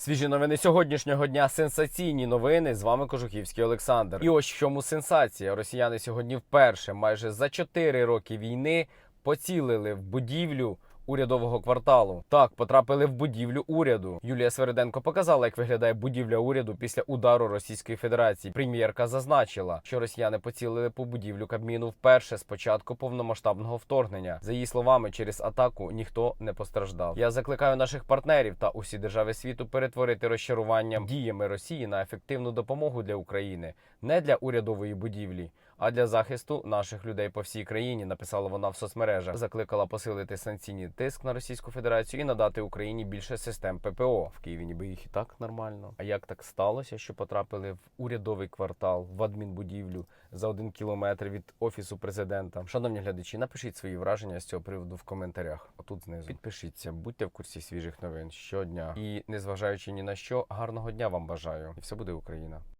Свіжі новини сьогоднішнього дня. Сенсаційні новини. З вами Кожухівський Олександр. І ось в чому сенсація. Росіяни сьогодні вперше, майже за 4 роки війни, поцілили в будівлю. Урядового кварталу так потрапили в будівлю уряду. Юлія Свериденко показала, як виглядає будівля уряду після удару Російської Федерації. Прем'єрка зазначила, що росіяни поцілили по будівлю Кабміну вперше з початку повномасштабного вторгнення. За її словами, через атаку ніхто не постраждав. Я закликаю наших партнерів та усі держави світу перетворити розчарування діями Росії на ефективну допомогу для України, не для урядової будівлі. А для захисту наших людей по всій країні написала вона в соцмережах. Закликала посилити санкційний тиск на Російську Федерацію і надати Україні більше систем ППО. В Києві ніби їх і так нормально. А як так сталося, що потрапили в урядовий квартал в адмінбудівлю за один кілометр від офісу президента? Шановні глядачі, напишіть свої враження з цього приводу в коментарях. Отут знизу підпишіться, будьте в курсі свіжих новин щодня. І незважаючи ні на що, гарного дня вам бажаю. І все буде Україна.